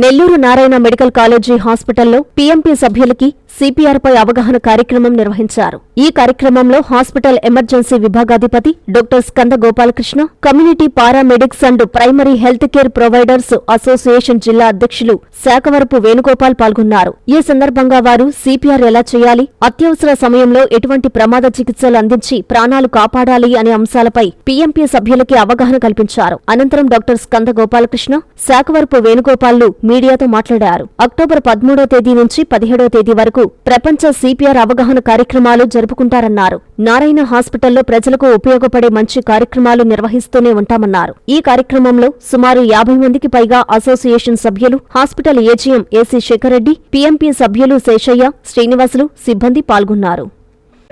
Nellore Narayana medical college హాస్పిటల్లో PMP సభ్యులకి CPR పై అవగాహన కార్యక్రమం నిర్వహించారు. ఈ కార్యక్రమంలో hospital emergency విభాగాధిపతి doctor Skanda Gopalakrishna community paramedics and primary health care providers association జిల్లా అధ్యక్షులు శాఖవరపు వేణుగోపాల్ పాల్గొన్నారు. ఈ సందర్భంగా వారు సిపిఆర్ ఎలా చేయాలి అత్యవసర సమయంలో ఎటువంటి ప్రమాద చికిత్సలు అందించి ప్రాణాలు కాపాడాలి అనే అంశాలపై పీఎంపీ సభ్యులకి అవగాహన కల్పించారు. అనంతరం డాక్టర్ స్కంద గోపాలకృష్ణ శాఖవరపు వేణుగోపాల్లు మీడియాతో మాట్లాడారు. అక్టోబర్ పదమూడో తేదీ నుంచి పదిహేడో తేదీ వరకు ప్రపంచ సిపిఆర్ అవగాహన కార్యక్రమాలు జరుపుకుంటారన్నారు. నారాయణ హాస్పిటల్లో ప్రజలకు ఉపయోగపడే మంచి కార్యక్రమాలు నిర్వహిస్తూనే ఉంటామన్నారు. ఈ కార్యక్రమంలో సుమారు యాభై మందికి పైగా అసోసియేషన్ సభ్యులు hospital AGM AC Sekhar Reddy PMP సభ్యులు శేషయ్య శ్రీనివాసులు సిబ్బంది పాల్గొన్నారు.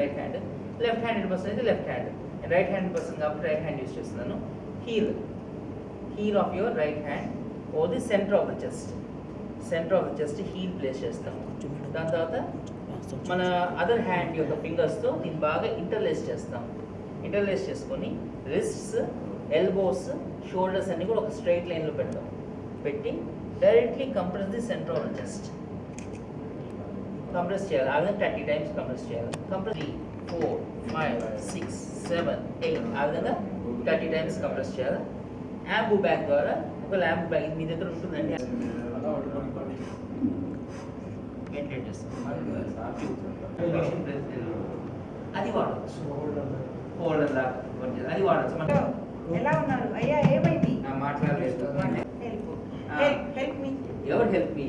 Right hand left handed person అయితే left hand right hand person కాబట్టి రైట్ హ్యాండ్ యూస్ చేస్తున్నాను. Heel heel of your right hand on the centre of the chest centre of the chest heel place చేస్తాం. దాని తర్వాత మన other hand యొక్క ఫింగర్స్తో దీన్ని బాగా ఇంటర్లేస్ చేస్తాం. ఇంటర్లేస్ చేసుకొని రిస్ట్స్ ఎల్బోస్ షోల్డర్స్ అన్ని కూడా ఒక స్ట్రైట్ లైన్లో పెడతాం. పెట్టి directly compress the centre of the chest compress చేయాలి. ఆ విధంగా థర్టీ టైమ్స్ కంప్రెస్ చేయాలి. Compress three four five six seven eight ఆ విధంగా థర్టీ టైమ్స్ కంప్రెస్ చేయాలి. యాంబు బ్యాగ్ ద్వారా ఒక ల్యాంబు బ్యాగ్ మీ దగ్గర ఉంటుందండి. అది వాడచ్చు. హోల్డర్ లాగా అది వాడచ్చు. ఎలా ఉన్నారు? అయ్యా ఏమైంది? నా మాట్లాడలేదు. ఎవరు హెల్ప్ మీ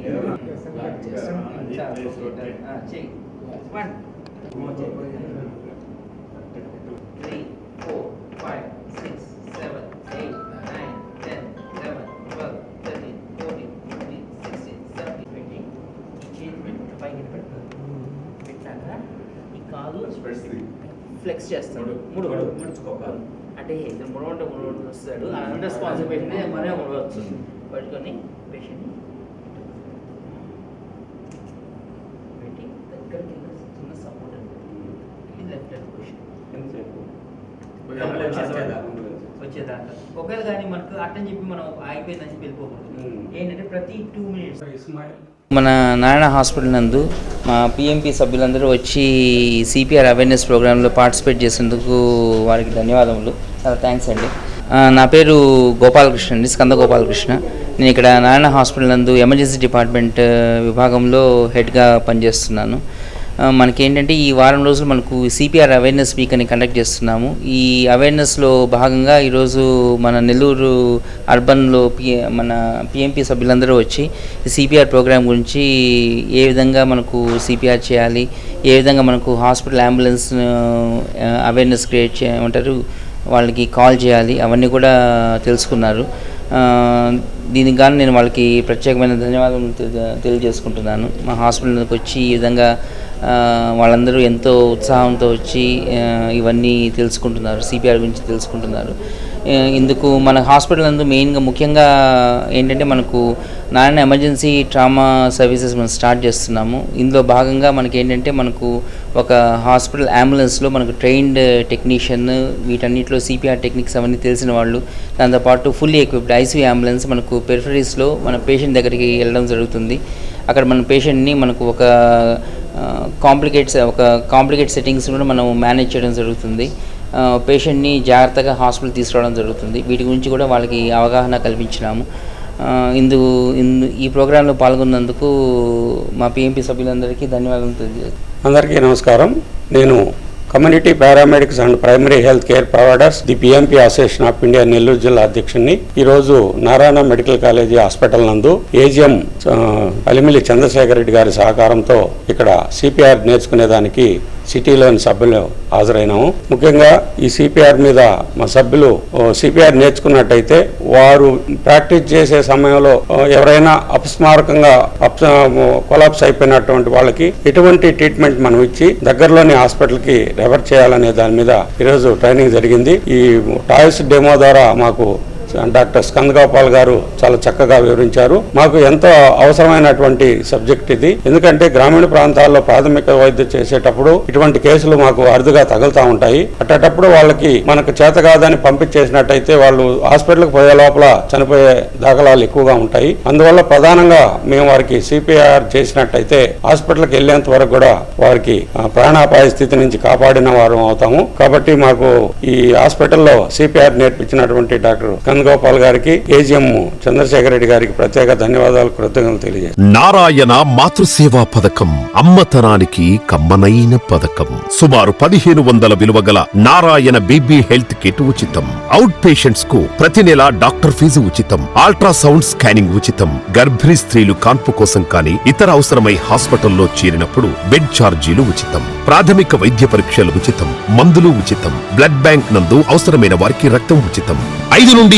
చెయ్యి. వన్ త్రీ ఫ్లెక్స్ చేస్తాడు. ముడు అంటే ఇద్దరు ముడవంటే ముడవంటే వస్తాడు. మరే ముడవచ్చు పట్టుకొని పెట్టి చిన్న సపోర్ట్ ఇది లెఫ్ట్ హ్యాండ్ పొజిషన్ వచ్చేదాకా. ఒకవేళ కానీ మనకు అట్టని చెప్పి మనం ఆగిపోయిందని చెప్పి వెళ్ళిపోకూడదు. ఏంటంటే ప్రతి టూ మినిట్స్ మన నారాయణ హాస్పిటల్ నందు మా పిఎంపి సభ్యులందరూ వచ్చి సిపిఆర్ అవేర్నెస్ ప్రోగ్రాంలో పార్టిసిపేట్ చేసేందుకు వారికి ధన్యవాదములు. చాలా థ్యాంక్స్ అండి. నా పేరు గోపాలకృష్ణ అండి స్కంద గోపాలకృష్ణ. నేను ఇక్కడ నారాయణ హాస్పిటల్ నందు ఎమర్జెన్సీ డిపార్ట్మెంట్ విభాగంలో హెడ్గా పనిచేస్తున్నాను. మనకేంటంటే ఈ వారం రోజులు మనకు సిపిఆర్ అవేర్నెస్ వీక్ అని కండక్ట్ చేస్తున్నాము. ఈ అవేర్నెస్లో భాగంగా ఈరోజు మన నెల్లూరు అర్బన్లో పి మన పిఎంపి సభ్యులందరూ వచ్చి సిపిఆర్ ప్రోగ్రామ్ గురించి ఏ విధంగా మనకు సిపిఆర్ చేయాలి ఏ విధంగా మనకు హాస్పిటల్ అంబులెన్స్ అవేర్నెస్ క్రియేట్ చేయమంటారు వాళ్ళకి కాల్ చేయాలి అవన్నీ కూడా తెలుసుకున్నారు. దీనికి గాను నేను వాళ్ళకి ప్రత్యేకమైన ధన్యవాదాలు తెలి- తెలియజేసుకుంటున్నాను. మా హాస్పిటల్కి వచ్చి ఈ విధంగా వాళ్ళందరూ ఎంతో ఉత్సాహంతో వచ్చి ఇవన్నీ తెలుసుకుంటున్నారు సిపిఆర్ గురించి తెలుసుకుంటున్నారు. ఇందుకు మన హాస్పిటల్ అందు మెయిన్గా ముఖ్యంగా ఏంటంటే మనకు నారాయణ ఎమర్జెన్సీ ట్రామా సర్వీసెస్ మనం స్టార్ట్ చేస్తున్నాము. ఇందులో భాగంగా మనకి ఏంటంటే మనకు ఒక హాస్పిటల్ అంబులెన్స్లో మనకు ట్రైన్డ్ టెక్నీషియన్ వీటన్నిటిలో సిపిఆర్ టెక్నిక్స్ అవన్నీ తెలిసిన వాళ్ళు దాంతోపాటు ఫుల్లీ ఎక్విప్డ్ ఐసీయూ అంబులెన్స్ మనకు పెరిఫరీస్లో మన పేషెంట్ దగ్గరికి వెళ్ళడం జరుగుతుంది. అక్కడ మన పేషెంట్ని మనకు ఒక కాంప్లికేట్స్ ఒక కాంప్లికేట్ సెట్టింగ్స్ కూడా మనం మేనేజ్ చేయడం జరుగుతుంది. పేషెంట్ని జాగ్రత్తగా హాస్పిటల్ తీసుకురావడం జరుగుతుంది. వీటి గురించి కూడా వాళ్ళకి అవగాహన కల్పించినాము. ఇందు ఇందు ఈ ప్రోగ్రాంలో పాల్గొన్నందుకు మా పిఎంపి సభ్యులందరికీ ధన్యవాదాలు అందరికీ నమస్కారం. నేను community paramedics and primary health care providers the PMP association of India Nellore జిల్లా అధ్యక్షుడిని ఈ రోజు నారాయణ మెడికల్ కాలేజీ హాస్పిటల్ నందు ఏజిఎం అలిమిలి చంద్రశేఖర్ రెడ్డి గారి సహకారంతో ఇక్కడ సిపిఆర్ నేర్చుకునేదానికి సిటీలోని సభ్యులు హాజరైనాము. ముఖ్యంగా ఈ సిపిఆర్ మీద మా సభ్యులు సిపిఆర్ నేర్చుకున్నట్టయితే వారు ప్రాక్టీస్ చేసే సమయంలో ఎవరైనా అపస్మారకంగా కొలాప్స్ అయిపోయినటువంటి వాళ్ళకి ఎటువంటి ట్రీట్మెంట్ మనం ఇచ్చి దగ్గరలోని హాస్పిటల్కి రెఫర్ చేయాలనే దాని మీద ఈరోజు ట్రైనింగ్ జరిగింది. ఈ టాయ్స్ డెమో ద్వారా మాకు డాక్టర్ స్కందగోపాల్ గారు చాలా చక్కగా వివరించారు. మాకు ఎంతో అవసరమైనటువంటి సబ్జెక్ట్ ఇది. ఎందుకంటే గ్రామీణ ప్రాంతాల్లో ప్రాథమిక వైద్యం చేసేటప్పుడు ఇటువంటి కేసులు మాకు అరుదుగా తగులుతా ఉంటాయి. అట్టేటప్పుడు వాళ్ళకి మనకు చేత కాదని పంపించేసినట్టయితే వాళ్ళు హాస్పిటల్కి పోయే లోపల చనిపోయే దాఖలాలు ఎక్కువగా ఉంటాయి. అందువల్ల ప్రధానంగా మేము వారికి సిపిఆర్ చేసినట్టయితే హాస్పిటల్కి వెళ్ళేంత వరకు కూడా వారికి ఆ, ప్రాణాపాయ స్థితి నుంచి కాపాడిన వారు అవుతాము. కాబట్టి మాకు ఈ హాస్పిటల్లో సిపిఆర్ నేర్పించినటువంటి డాక్టర్ వేణుగోపాల్ గారికి ఏజీఎం చంద్రశేఖర్ రెడ్డి గారికి ప్రత్యేక ధన్యవాదాలు కృతజ్ఞతలు తెలియజేస్తాను నారాయణ మాతృసేవా పథకం అమ్మతనానికి కమ్మనైన పథకం. సుమారు పదిహేను వందల విలువ గల నారాయణ బీబీ హెల్త్ కిట్ ఉచితం. అవుట్ పేషెంట్స్కు ప్రతి నెల డాక్టర్ ఫీజు ఉచితం. అల్ట్రాసౌండ్ స్కానింగ్ ఉచితం. గర్భిణీ స్త్రీలు కాన్పు కోసం కానీ ఇతర అవసరమై హాస్పిటల్లో చేరినప్పుడు బెడ్ ఛార్జీలు ఉచితం. ప్రాథమిక వైద్య పరీక్షలు ఉచితం. మందులు ఉచితం. బ్లడ్ బ్యాంక్ నందు అవసరమైన వారికి రక్తం ఉచితం. ఐదు నుండి